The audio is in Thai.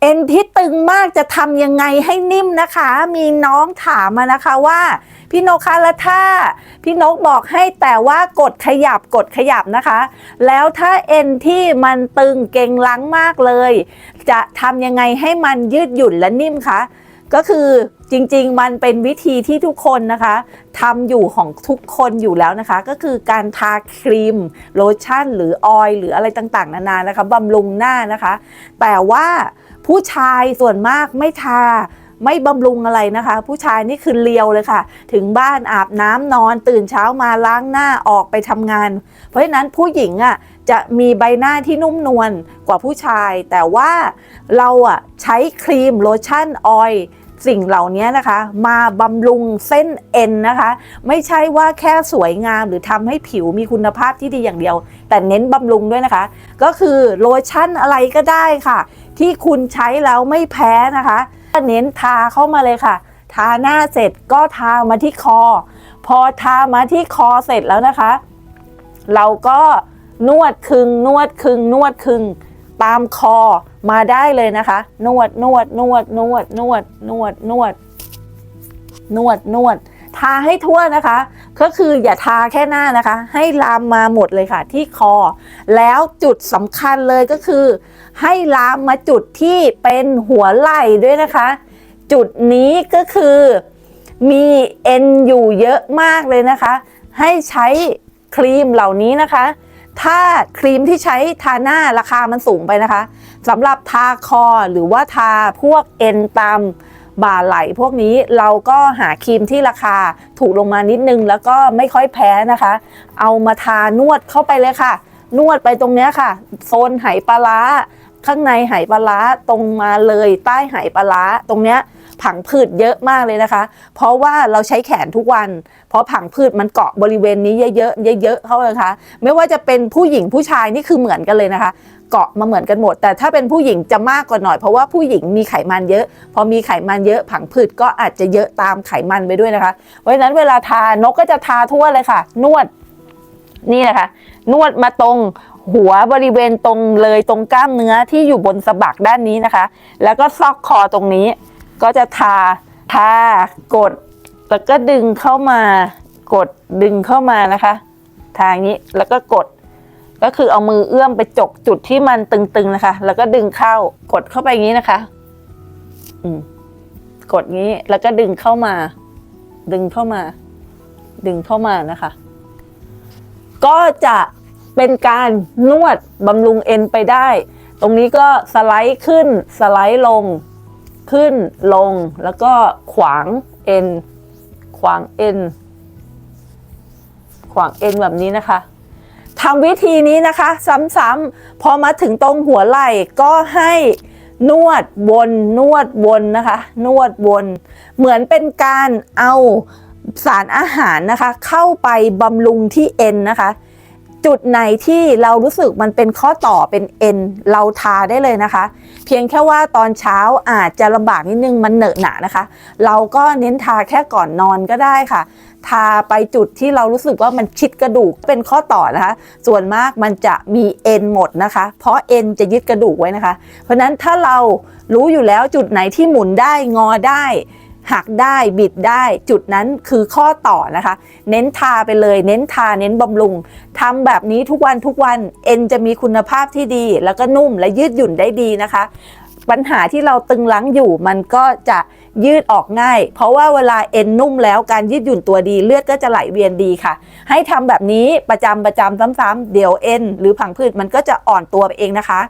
เอ็นที่ตึงมากจะทำยังไงให้นิ่มนะคะ มีน้องถามมานะคะว่า พี่นกคะแล้วถ้า พี่นกบอกให้แต่ว่ากดขยับกดขยับนะคะ แล้วถ้าเอ็นที่มันตึงเกรงลังมากเลย จะทำยังไงให้มันยืดหยุ่นและนิ่มคะ ก็คือจริงๆ มันเป็นวิธีที่ทุกคนนะคะทำอยู่ของทุกคนอยู่แล้วนะคะ ก็คือการทาครีมโลชั่น หรือออยล์หรืออะไรต่างๆ นานานะคะบำรุงหน้านะคะ แต่ว่าผู้ชายส่วนมากไม่ทาไม่บำรุงอะไรนะคะ ผู้ชายนี่คือเลียวเลยค่ะ ถึงบ้านอาบน้ำนอน ตื่นเช้ามาล้างหน้าออกไปทำงาน เพราะฉะนั้นผู้หญิงอะจะมีใบหน้าที่นุ่มนวลกว่าผู้ชาย แต่ว่าเราอะใช้ครีมโลชั่นออยล์ สิ่งเหล่านี้นะคะ มาบำรุงเส้นเอ็นนะคะ ไม่ใช่ว่าแค่สวยงามหรือทำให้ผิวมีคุณภาพที่ดีอย่างเดียว แต่เน้นบำรุงด้วยนะคะ ก็คือโลชั่นอะไรก็ได้ค่ะ ที่คุณใช้แล้วไม่แพ้นะคะเน้นทาเข้ามาเลยค่ะ ทาหน้าเสร็จก็ทามาที่คอ พอทามาที่คอเสร็จแล้วนะคะ เราก็นวดคึงนวดคึงนวดคึงตามคอ มาได้เลยนะคะ นวดนวดนวดนวดนวดนวดนวดนวดนวดทาให้ทั่วนะคะ ก็คืออย่าทาแค่หน้านะคะ ให้ลามมาหมดเลยค่ะ ที่คอ แล้วจุดสำคัญเลยก็คือ ให้ลามมาจุดที่เป็นหัวไหล่ด้วยนะคะ จุดนี้ก็คือมีเอ็นอยู่เยอะมากเลยนะคะ ให้ใช้ครีมเหล่านี้นะคะ ถ้าครีมที่ใช้ทาหน้าราคามันสูงไปนะคะสำหรับทาคอหรือว่าทาพวกเอ็นตามบ่าไหลพวกนี้เราก็หาครีมที่ราคาถูกลงมานิดนึง แล้วก็ไม่ค่อยแพ้นะคะ เอามาทานวดเข้าไปเลยค่ะ นวดไปตรงเนี้ยค่ะ โซนไหปลาร้าข้างในไหปลาร้าตรงมาเลยใต้ไหปลาร้าตรงเนี้ย ผังผืดเยอะมากเลยนะคะ เพราะว่าเราใช้แขนทุกวัน เพราะผังผืดมันเกาะบริเวณนี้เยอะๆเยอะๆเข้าเลยค่ะไม่ว่าจะเป็นผู้หญิงผู้ชายนี่คือเหมือนกันเลยนะคะ เกาะมาเหมือนกันหมด แต่ถ้าเป็นผู้หญิงจะมากกว่าหน่อย เพราะว่าผู้หญิงมีไขมันเยอะ พอมีไขมันเยอะ ผังผืดก็อาจจะเยอะตามไขมันไปด้วยนะคะเพราะฉะนั้นเวลาทานกก็จะทาทั่วเลยค่ะ นวดนี่นะคะ นวดมาตรงหัวบริเวณตรงเลยตรงกล้ามเนื้อที่อยู่บนสะบักด้านนี้นะคะ แล้วก็ซอกคอตรงนี้ ก็จะทาทากด แล้วก็ดึงเข้ามา กดดึงเข้ามานะคะ ทางนี้แล้วก็กด ก็คือเอามือเอื้อมไปจกจุดที่มันตึงๆนะคะ แล้วก็ดึงเข้ากดเข้าไปอย่างนี้นะคะอืมกดงี้แล้วก็ดึงเข้ามา ดึงเข้ามา ดึงเข้ามานะคะ ก็จะเป็นการนวดบำรุงเอ็นไปได้ ตรงนี้ก็สไลด์ขึ้นสไลด์ลง ขึ้นลงแล้วก็ขวางเอ็นขวางเอ็นขวางเอ็นแบบนี้นะคะทำวิธีนี้นะคะซ้ำๆพอมาถึงตรงหัวไหล่ก็ให้นวดวนนวดวนนะคะ นวดวน เหมือนเป็นการเอาสารอาหารนะคะ เข้าไปบำรุงที่เอ็นนะคะ จุดไหนที่เรารู้สึกมันเป็นข้อต่อเป็นเอ็นเราทาได้เลยนะคะ เพียงแค่ว่าตอนเช้าอาจจะลำบากนิดนึงมันเหนอะหนะนะคะ เราก็เน้นทาแค่ก่อนนอนก็ได้ค่ะ ทาไปจุดที่เรารู้สึกว่ามันชิดกระดูกเป็นข้อต่อนะคะ ส่วนมากมันจะมีเอ็นหมดนะคะ เพราะเอ็นจะยึดกระดูกไว้นะคะ เพราะฉะนั้นถ้าเรารู้อยู่แล้วจุดไหนที่หมุนได้งอได้ หักได้บิดได้จุดนั้นคือข้อต่อนะคะ เน้นทาไปเลย เน้นทาเน้นบำรุงทำแบบนี้ทุกวันทุกวันเอ็นจะมีคุณภาพที่ดี แล้วก็นุ่มและยืดหยุ่นได้ดีนะคะ ปัญหาที่เราตึงลังอยู่มันก็จะยืดออกง่าย เพราะว่าเวลาเอ็นนุ่มแล้วการยืดหยุ่นตัวดีเลือดก็จะไหลเวียนดีค่ะ ให้ทำแบบนี้ประจำประจำซ้ำๆเดี๋ยวเอ็นหรือผังผืดมันก็จะอ่อนตัวไปเองนะคะ